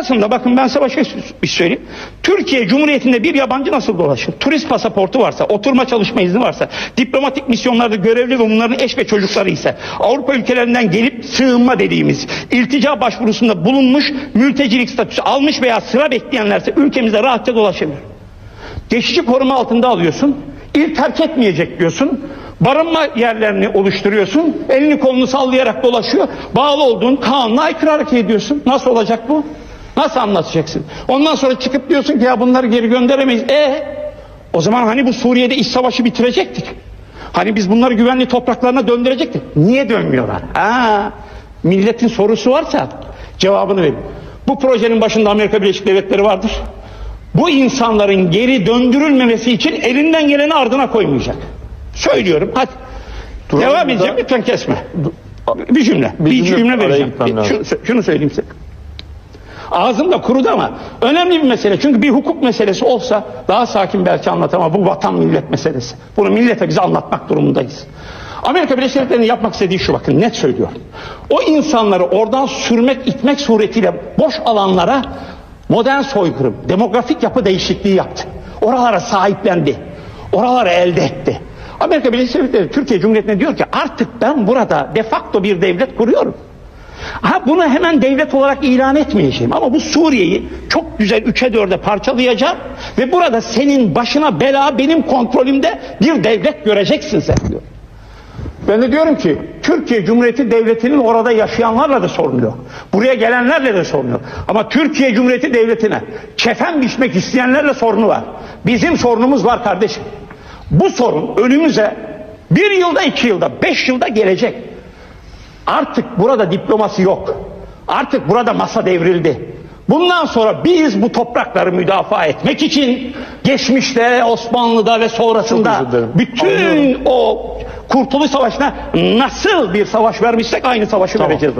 Esasında bakın ben size başka bir şey söyleyeyim. Türkiye Cumhuriyeti'nde bir yabancı nasıl dolaşır? Turist pasaportu varsa, oturma çalışma izni varsa, diplomatik misyonlarda görevli ve bunların eş ve çocukları ise, Avrupa ülkelerinden gelip sığınma dediğimiz, iltica başvurusunda bulunmuş, mültecilik statüsü almış veya sıra bekleyenlerse ülkemizde rahatça dolaşabilir. Geçici koruma altında alıyorsun. İl terk etmeyecek diyorsun. Barınma yerlerini oluşturuyorsun. Elini kolunu sallayarak dolaşıyor. Bağlı olduğun kanuna aykırı hareket ediyorsun. Nasıl olacak bu? Nasıl anlatacaksın? Ondan sonra çıkıp diyorsun ki ya bunları geri gönderemeyiz. E o zaman hani bu Suriye'de iç savaşı bitirecektik. Hani biz bunları güvenli topraklarına döndürecektik. Niye dönmüyorlar? Ha, milletin sorusu varsa cevabını verin. Bu projenin başında Amerika Birleşik Devletleri vardır. Bu insanların geri döndürülmemesi için elinden geleni ardına koymayacak. Söylüyorum hadi. Duralım Devam edeceğim lütfen kesme. Bir cümle. Bir, Bir cümle cümle vereceğim. Şunu, şunu söyleyeyim size. Ağzım da kurudu ama önemli bir mesele. Çünkü bir hukuk meselesi olsa daha sakin belki anlatamam. Bu vatan millet meselesi. Bunu millete bize anlatmak durumundayız. Amerika Birleşik Devletleri'nin yapmak istediği şu bakın net söylüyorum. O insanları oradan sürmek itmek suretiyle boş alanlara modern soykırım, demografik yapı değişikliği yaptı. Oralara sahiplendi. Oraları elde etti. Amerika Birleşik Devletleri Türkiye Cumhuriyeti'ne diyor ki artık ben burada de facto bir devlet kuruyorum. Ha bunu hemen devlet olarak ilan etmeyeceğim ama bu Suriye'yi çok güzel üçe dörde parçalayacağım ve burada senin başına bela benim kontrolümde bir devlet göreceksin sen diyor. Ben de diyorum ki Türkiye Cumhuriyeti Devleti'nin orada yaşayanlarla da sorun yok. Buraya gelenlerle de sorun yok. Ama Türkiye Cumhuriyeti Devleti'ne kefen biçmek isteyenlerle sorunu var. Bizim sorunumuz var kardeşim. Bu sorun önümüze bir yılda, iki yılda, beş yılda gelecek. Artık burada diplomasi yok. Artık burada masa devrildi. Bundan sonra biz bu toprakları müdafaa etmek için geçmişte Osmanlı'da ve sonrasında bütün o Kurtuluş Savaşı'na nasıl bir savaş vermişsek aynı savaşı Tamam. vereceğiz.